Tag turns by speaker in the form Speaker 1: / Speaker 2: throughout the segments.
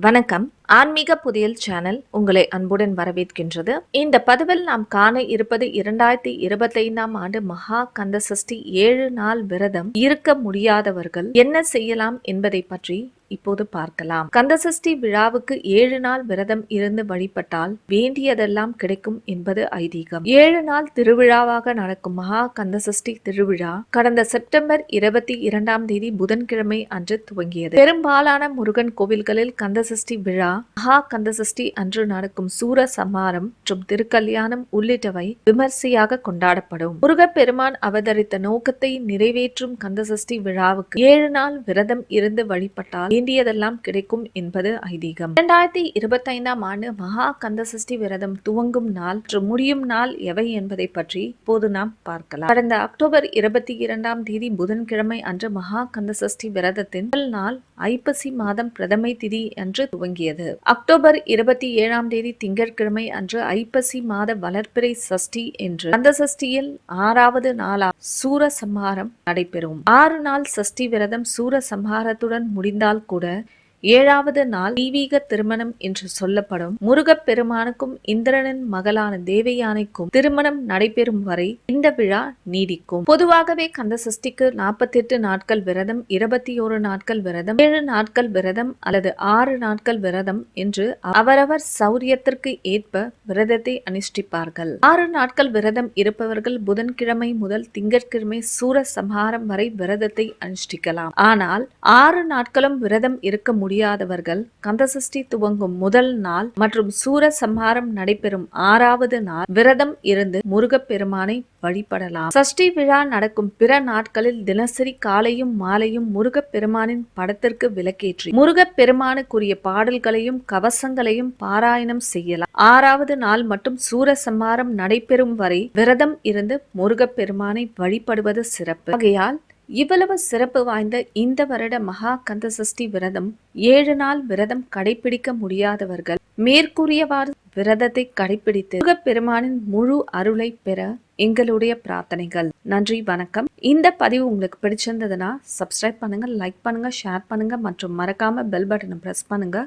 Speaker 1: வணக்கம். ஆன்மீக புதியல் சேனல் உங்களை அன்புடன் வரவேற்கின்றது. இந்த பதிவில் நாம் காண இருப்பது இரண்டாயிரத்தி இருபத்தைந்தாம் ஆண்டு மகா கந்த சஷ்டி ஏழு நாள் விரதம் இருக்க முடியாதவர்கள் என்ன செய்யலாம் என்பதை பற்றி இப்போது பார்க்கலாம். கந்தசஷ்டி விழாவுக்கு ஏழு நாள் விரதம் இருந்து வழிபட்டால் வேண்டியதெல்லாம் கிடைக்கும் என்பது ஐதீகம். ஏழு நாள் திருவிழாவாக நடக்கும் மகா கந்தசஷ்டி திருவிழா கடந்த செப்டம்பர் இருபத்தி இரண்டாம் தேதி புதன்கிழமை அன்று துவங்கியது. பெரும்பாலான முருகன் கோவில்களில் கந்தசஷ்டி விழா மகா கந்தசஷ்டி அன்று நடக்கும் சூர சமாரம் மற்றும் திருக்கல்யாணம் உள்ளிட்டவை விமர்சையாக கொண்டாடப்படும். முருகப்பெருமான் அவதரித்த நோக்கத்தை நிறைவேற்றும் கந்தசஷ்டி விழாவுக்கு ஏழு நாள் விரதம் இருந்து வழிபட்டால் வேண்டியதெல்லாம் கிடைக்கும் என்பது ஐதீகம். இரண்டாயிரத்தி இருபத்தி ஐந்தாம் ஆண்டு மகா கந்தசஷ்டி விரதம் துவங்கும் நாள் மற்றும் முடியும் நாள் எவை என்பதை பற்றி இப்போது நாம் பார்க்கலாம். கடந்த அக்டோபர் இருபத்தி இரண்டாம் தேதி புதன்கிழமை அன்று மகா கந்தசஷ்டி விரதத்தின் முதல் நாள் ஐப்பசி மாதம் பிரதமை திதி அன்று துவங்கியது. அக்டோபர் இருபத்தி ஏழாம் தேதி திங்கட்கிழமை அன்று ஐப்பசி மாத வளர்ப்பிறை சஷ்டி என்று அந்த சஷ்டியில் ஆறாவது நாளா சூர சம்ஹாரம் நடைபெறும். ஆறு நாள் சஷ்டி விரதம் சூர சம்ஹாரத்துடன் முடிந்தால் கூட ஏழாவது நாள் தெய்வீக திருமணம் என்று சொல்லப்படும். முருகப் பெருமானுக்கும் இந்திரனின் மகளான தேவயானைக்கும் திருமணம் நடைபெறும் வரை இந்த விழா நீடிக்கும். பொதுவாகவே கந்த சஷ்டிக்கு நாற்பத்தி எட்டு நாட்கள் விரதம் இருபத்தி ஓரு நாட்கள் விரதம் ஏழு நாட்கள் விரதம் அல்லது ஆறு நாட்கள் விரதம் என்று அவரவர் சௌரியத்திற்கு ஏற்ப விரதத்தை அனுஷ்டிப்பார்கள். ஆறு நாட்கள் விரதம் இருப்பவர்கள் புதன்கிழமை முதல் திங்கட்கிழமை சூர சம்ஹாரம் வரை விரதத்தை அனுஷ்டிக்கலாம். ஆனால் ஆறு நாட்களும் விரதம் இருக்க முடியும் முடியாதவர்கள் கந்தசஷ்டி துவங்கும் முதல் நாள் மற்றும் சூர சம்ஹாரம் நடைபெறும் ஆறாவது நாள் விரதம் இருந்து முருகப்பெருமானை வழிபடலாம். சஷ்டி விழா நடக்கும் பிற நாட்களில் தினசரி காலையும் மாலையும் முருகப்பெருமானின் படத்திற்கு விளக்கேற்றி முருகப்பெருமானுக்குரிய பாடல்களையும் கவசங்களையும் பாராயணம் செய்யலாம். ஆறாவது நாள் மட்டும் சூர சம்ஹாரம் நடைபெறும் வரை விரதம் இருந்து முருகப்பெருமானை வழிபடுவது சிறப்பு. ஆகையால் இவ்வளவு சிறப்பு வாய்ந்த இந்த வருட மகா கந்த சஷ்டி விரதம் ஏழு நாள் விரதம் கடைபிடிக்க முடியாதவர்கள் மேற்கூறியவாறு விரதத்தை கடைபிடித்து பெருமானின் முழு அருளை பெற எங்களுடைய பிரார்த்தனைகள். நன்றி வணக்கம். இந்த பதிவு உங்களுக்கு பிடிச்சிருந்ததுன்னா சப்ஸ்கிரைப் பண்ணுங்க லைக் பண்ணுங்க ஷேர் பண்ணுங்க மற்றும் மறக்காம பெல் பட்டனை பிரஸ் பண்ணுங்க.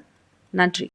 Speaker 1: நன்றி.